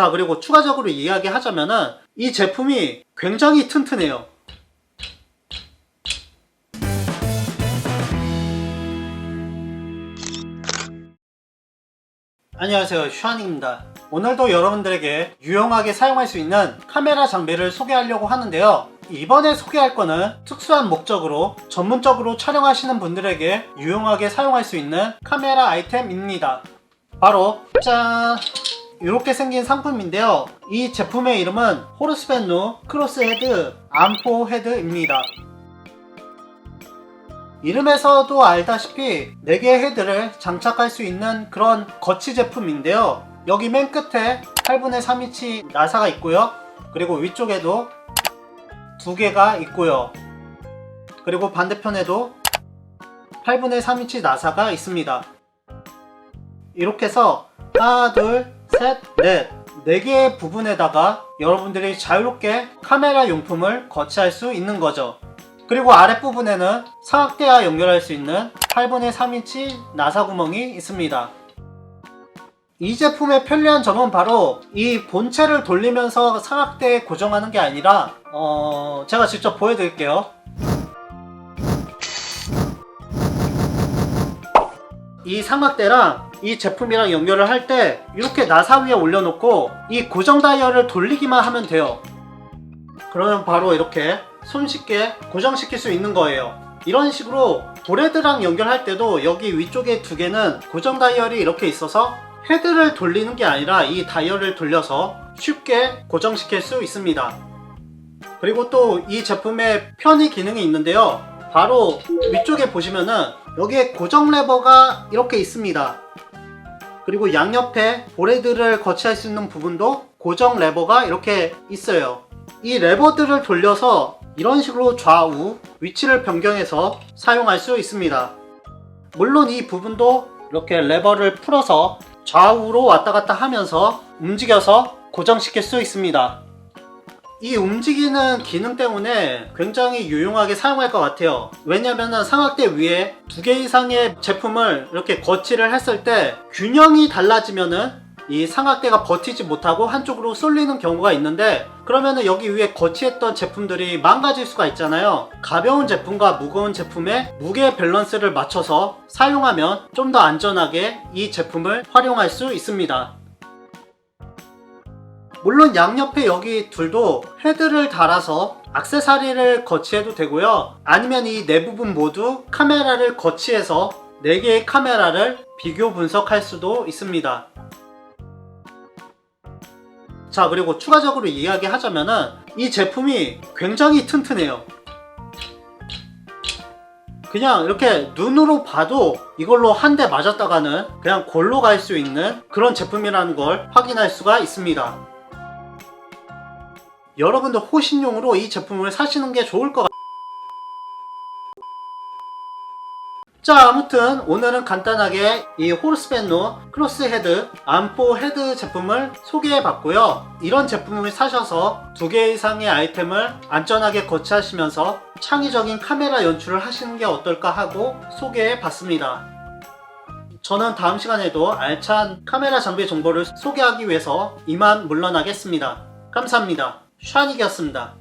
자, 그리고 추가적으로 이야기하자면은 이 제품이 굉장히 튼튼해요. 안녕하세요. 슈안입니다. 오늘도 여러분들에게 유용하게 사용할 수 있는 카메라 장비를 소개하려고 하는데요. 이번에 소개할 거는 특수한 목적으로 전문적으로 촬영하시는 분들에게 유용하게 사용할 수 있는 카메라 아이템입니다. 바로 짠! 이렇게 생긴 상품인데요. 이 제품의 이름은 호르스벤루 크로스 헤드 암포 헤드입니다. 이름에서도 알다시피 4개의 헤드를 장착할 수 있는 그런 거치 제품인데요. 여기 맨 끝에 8분의 3인치 나사가 있고요. 그리고 위쪽에도 두 개가 있고요. 그리고 반대편에도 8분의 3인치 나사가 있습니다. 이렇게 해서 하나, 둘, 셋, 넷. 4개의 부분에다가 여러분들이 자유롭게 카메라 용품을 거치할 수 있는 거죠. 그리고 아랫부분에는 사각대와 연결할 수 있는 8분의 3인치 나사 구멍이 있습니다. 이 제품의 편리한 점은 바로 이 본체를 돌리면서 사각대에 고정하는 게 아니라 어, 제가 직접 보여드릴게요. 이 삼각대랑 이 제품이랑 연결을 할 때 이렇게 나사 위에 올려놓고 이 고정 다이얼을 돌리기만 하면 돼요. 그러면 바로 이렇게 손쉽게 고정시킬 수 있는 거예요. 이런 식으로 브레드랑 연결할 때도 여기 위쪽에 두 개는 고정 다이얼이 이렇게 있어서 헤드를 돌리는 게 아니라 이 다이얼을 돌려서 쉽게 고정시킬 수 있습니다. 그리고 또 이 제품에 편의 기능이 있는데요. 바로 위쪽에 보시면은 여기에 고정 레버가 이렇게 있습니다. 그리고 양옆에 보레드를 거치할 수 있는 부분도 고정 레버가 이렇게 있어요. 이 레버들을 돌려서 이런 식으로 좌우 위치를 변경해서 사용할 수 있습니다. 물론 이 부분도 이렇게 레버를 풀어서 좌우로 왔다 갔다 하면서 움직여서 고정시킬 수 있습니다. 이 움직이는 기능 때문에 굉장히 유용하게 사용할 것 같아요. 왜냐면은 삼각대 위에 두 개 이상의 제품을 이렇게 거치를 했을 때 균형이 달라지면은 이 삼각대가 버티지 못하고 한쪽으로 쏠리는 경우가 있는데 그러면은 여기 위에 거치했던 제품들이 망가질 수가 있잖아요. 가벼운 제품과 무거운 제품의 무게 밸런스를 맞춰서 사용하면 좀 더 안전하게 이 제품을 활용할 수 있습니다. 물론 양옆에 여기 둘도 헤드를 달아서 악세사리를 거치해도 되고요. 아니면 이 네 부분 모두 카메라를 거치해서 4개의 카메라를 비교 분석할 수도 있습니다. 자, 그리고 추가적으로 이야기하자면은 이 제품이 굉장히 튼튼해요. 그냥 이렇게 눈으로 봐도 이걸로 한 대 맞았다가는 그냥 골로 갈 수 있는 그런 제품이라는 걸 확인할 수가 있습니다. 여러분도 호신용으로 이 제품을 사시는 게 좋을 것 같아요. 자, 아무튼 오늘은 간단하게 이 호르스벤노 크로스 헤드 암포 헤드 제품을 소개해 봤고요. 이런 제품을 사셔서 두 개 이상의 아이템을 안전하게 거치하시면서 창의적인 카메라 연출을 하시는 게 어떨까 하고 소개해 봤습니다. 저는 다음 시간에도 알찬 카메라 장비 정보를 소개하기 위해서 이만 물러나겠습니다. 감사합니다. 샤닉이었습니다.